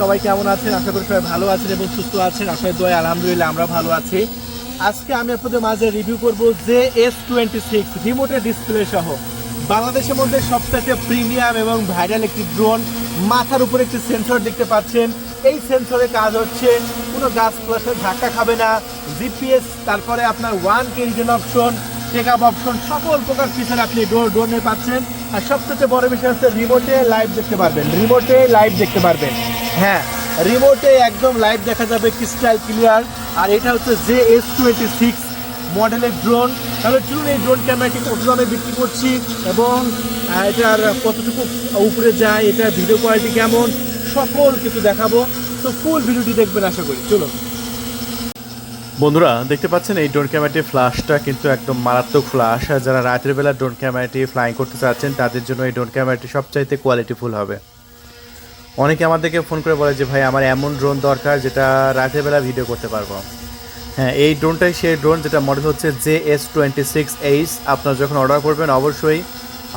সবাই কেমন আছেন? আশা করি সবাই ভালো আছেন এবং সুস্থ আছেন। আপনার দয় আলহামদুলিল্লাহ আমরা ভালো আছি। আজকে আমি আপনাদের মাঝে রিভিউ করব যে এস টোয়েন্টি সিক্স রিমোটের ডিসপ্লে সহ। বাংলাদেশের মধ্যে সবথেকে প্রিমিয়াম এবং ভাইরাল একটি ড্রোন মাথার উপরে একটি সেন্সর দেখতে পাচ্ছেন। এই সেন্সরের কাজ হচ্ছে, কোনো গাছ প্লাসে ধাক্কা খাবে না জিপিএস তারপরে আপনার ওয়ান কে রিজন অপশন টেক আপ অপশন সকল প্রকার ফিচার আপনি ডোর ড্রোনে পাচ্ছেন। আর সবথেকে বড় বিষয় হচ্ছে রিমোটে লাইভ দেখতে পারবেন রিমোটে লাইভ দেখতে পারবেন। হ্যাঁ রিমোটে একদম লাইভ দেখা যাবে ক্রিস্টাল ক্লিয়ার আর এটা হচ্ছে জে এস টোয়েন্টি সিক্স মডেলের ড্রোন তাহলে চলুন এই ড্রোন ক্যামেরাটি কত দামে বিক্রি করছি এবং এটার কতটুকু উপরে যায়, এটার ভিডিও কোয়ালিটি কেমন, সকল কিছু দেখাবো। তো ফুল ভিডিওটি দেখবেন, আশা করি। চলো বন্ধুরা, দেখতে পাচ্ছেন এই ড্রোন ক্যামেরাটি ফ্ল্যাশটা কিন্তু একদম মারাত্মক ফ্ল্যাশ যারা রাতের বেলা ড্রোন ক্যামেরাটি ফ্লাইং করতে চাচ্ছেন, তাদের জন্য এই ড্রোন ক্যামেরাটি সবচাইতে কোয়ালিটিফুল হবে। অনেকে আমাদেরকে ফোন করে বলে যে, ভাই, আমার এমন ড্রোন দরকার যেটা রাতের বেলা ভিডিও করতে পারব। হ্যাঁ এই ড্রোনটাই সেই ড্রোন যেটা মডেল হচ্ছে J S twenty six H আপনারা যখন অর্ডার করবেন, অবশ্যই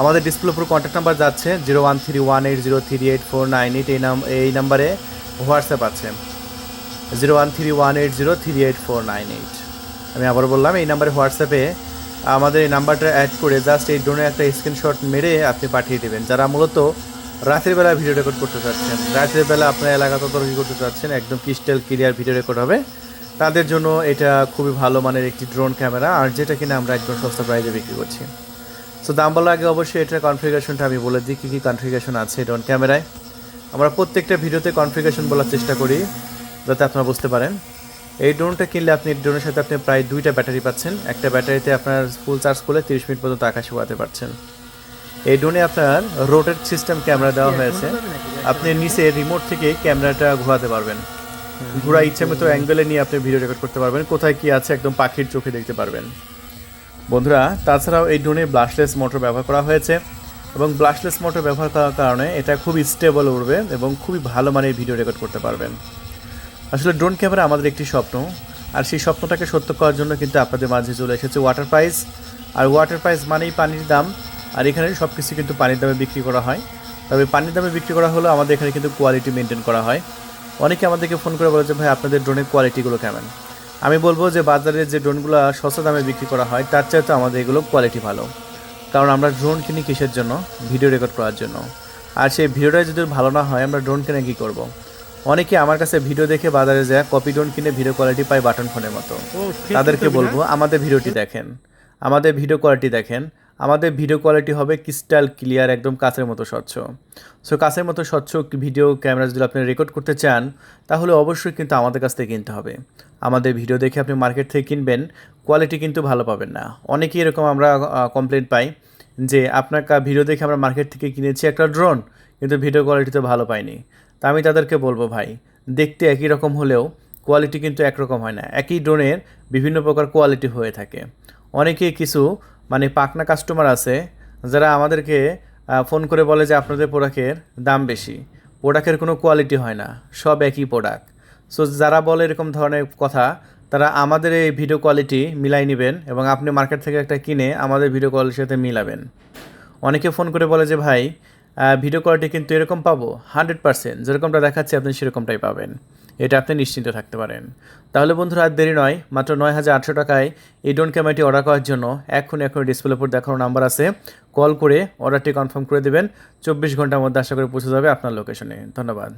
আমাদের ডিসপ্লে উপর কন্ট্যাক্ট নাম্বার যাচ্ছে zero one three one eight zero three eight four nine eight এই নাম এই নাম্বারে হোয়াটসঅ্যাপ আছে zero one three one eight zero three eight four nine eight আমি আবার বললাম, এই নাম্বারে হোয়াটসঅ্যাপে আমাদের এই নাম্বারটা অ্যাড করে জাস্ট এই ড্রোনের একটা স্ক্রিনশট মেরে আপনি পাঠিয়ে দেবেন, যারা মূলত রাতের বেলা ভিডিও রেকর্ড করতে চাচ্ছেন। রাতের বেলা আপনার এলাকা তদারকি করতে চাচ্ছেন, একদম ক্রিস্টাল ক্লিয়ার ভিডিও রেকর্ড হবে। তাদের জন্য এটা খুবই ভালো মানের একটি ড্রোন ক্যামেরা আর যেটা কিনা আমরা একদম সস্তা প্রাইজে বিক্রি করছি। সো দাম বলার আগে অবশ্যই এটার কনফিগারেশনটা আমি বলে দিই, কী কী কনফিগারেশন আছে ড্রোন ক্যামেরায় আমরা প্রত্যেকটা ভিডিওতে কনফিগারেশন বলার চেষ্টা করি, যাতে আপনারা বুঝতে পারেন। এই ড্রোনটা কিনলে আপনি ড্রোনের সাথে আপনি প্রায় দুইটা ব্যাটারি পাচ্ছেন। একটা ব্যাটারিতে আপনার ফুল চার্জ করলে তিরিশ মিনিট পর্যন্ত আকাশে উড়াতে পারছেন। এই ড্রোনে আপনার রোটেট সিস্টেম ক্যামেরা দেওয়া হয়েছে। আপনি নিচে রিমোট থেকে ক্যামেরাটা ঘোরাতে পারবেন। ঘোরা ইচ্ছে মতো অ্যাঙ্গেলে নিয়ে আপনি ভিডিও রেকর্ড করতে পারবেন। কোথায় কি আছে একদম পাখির চোখে দেখতে পারবেন। বন্ধুরা তাছাড়াও এই ড্রোনে ব্লাশলেস মোটর ব্যবহার করা হয়েছে এবং ব্লাশলেস মোটর ব্যবহার করার কারণে এটা খুবই স্টেবল উঠবে এবং খুবই ভালো মানের ভিডিও রেকর্ড করতে পারবেন। আসলে ড্রোন ক্যামেরা আমাদের একটি স্বপ্ন। আর সেই স্বপ্নটাকে সত্য করার জন্য কিন্তু আপনাদের মাঝে চলে এসেছে ওয়াটার প্রাইস আর ওয়াটার প্রাইস মানেই পানির দাম। আর এখানে সব কিছু কিন্তু পানির দামে বিক্রি করা হয়। তবে পানির দামে বিক্রি করা হলেও আমাদের এখানে কিন্তু কোয়ালিটি মেনটেন করা হয়। অনেকে আমাদেরকে ফোন করে বলে যে ভাই আপনাদের ড্রোনের কোয়ালিটিগুলো কেমন? আমি বলব যে বাজারে যে ড্রোনগুলো সস্তা দামে বিক্রি করা হয় তার চাইতে আমাদের এগুলো কোয়ালিটি ভালো। কারণ আমরা ড্রোন কিনি কিসের জন্য? ভিডিও রেকর্ড করার জন্য। আর সেই ভিডিওটা যদি ভালো না হয় আমরা ড্রোন কিনে কী করব? অনেকে আমার কাছে ভিডিও দেখে বাজারে যায় কপি ড্রোন কিনে ভিডিও কোয়ালিটি পায় বাটন ফোনের মতো। তাদেরকে বলব আমাদের ভিডিওটি দেখেন। আমাদের ভিডিও কোয়ালিটি দেখেন। আমাদের ভিডিও কোয়ালিটি হবে ক্রিস্টাল ক্লিয়ার একদম কাছের মতো স্বচ্ছ। সো কাছের মতো স্বচ্ছ ভিডিও ক্যামেরা যদি আপনি রেকর্ড করতে চান, তাহলে অবশ্যই কিন্তু আমাদের কাছ থেকে কিনতে হবে। আমাদের ভিডিও দেখে আপনি মার্কেট থেকে কিনবেন কোয়ালিটি কিন্তু ভালো পাবেন না। অনেকেই এরকম আমরা কমপ্লেন পাই যে আপনার ভিডিও দেখে আমরা মার্কেট থেকে কিনেছি একটা ড্রোন কিন্তু ভিডিও কোয়ালিটি তো ভালো পাইনি। তা আমি তাদেরকে বলব, ভাই, দেখতে একই রকম হলেও কোয়ালিটি কিন্তু একরকম হয় না। একই ড্রোনের বিভিন্ন প্রকার কোয়ালিটি হয়ে থাকে। অনেকেই কিছু মানে পাকনা কাস্টমার আছে, যারা আমাদেরকে ফোন করে বলে যে আপনাদের প্রোডাক্টের দাম বেশি। প্রোডাক্টের কোনো কোয়ালিটি হয় না, সব একই প্রোডাক্ট সো যারা বলে এরকম ধরনের কথা, তারা আমাদের এই ভিডিও কোয়ালিটি মিলাই নেবেন এবং আপনি মার্কেট থেকে একটা কিনে আমাদের ভিডিও কোয়ালিটির সাথে মিলাবেন। অনেকে ফোন করে বলে যে, ভাই ভিডিও কোয়ালিটি কিন্তু এরকম পাবো হান্ড্রেড পার্সেন্ট যেরকমটা দেখাচ্ছি আপনি সেরকমটাই পাবেন। এটা আপনি নিশ্চিন্ত থাকতে পারেন। তাহলে বন্ধুরা, আর দেরি নয়, মাত্র নয় হাজার আটশো টাকায় এই ড্রোন ক্যামেরাটি অর্ডার করার জন্য এখন এখন ডিসপ্লে উপর দেখানো নাম্বার আছে। কল করে অর্ডারটি কনফার্ম করে দেবেন। চব্বিশ ঘণ্টার মধ্যে আশা করে পৌঁছে যাবে আপনার লোকেশনে ধন্যবাদ।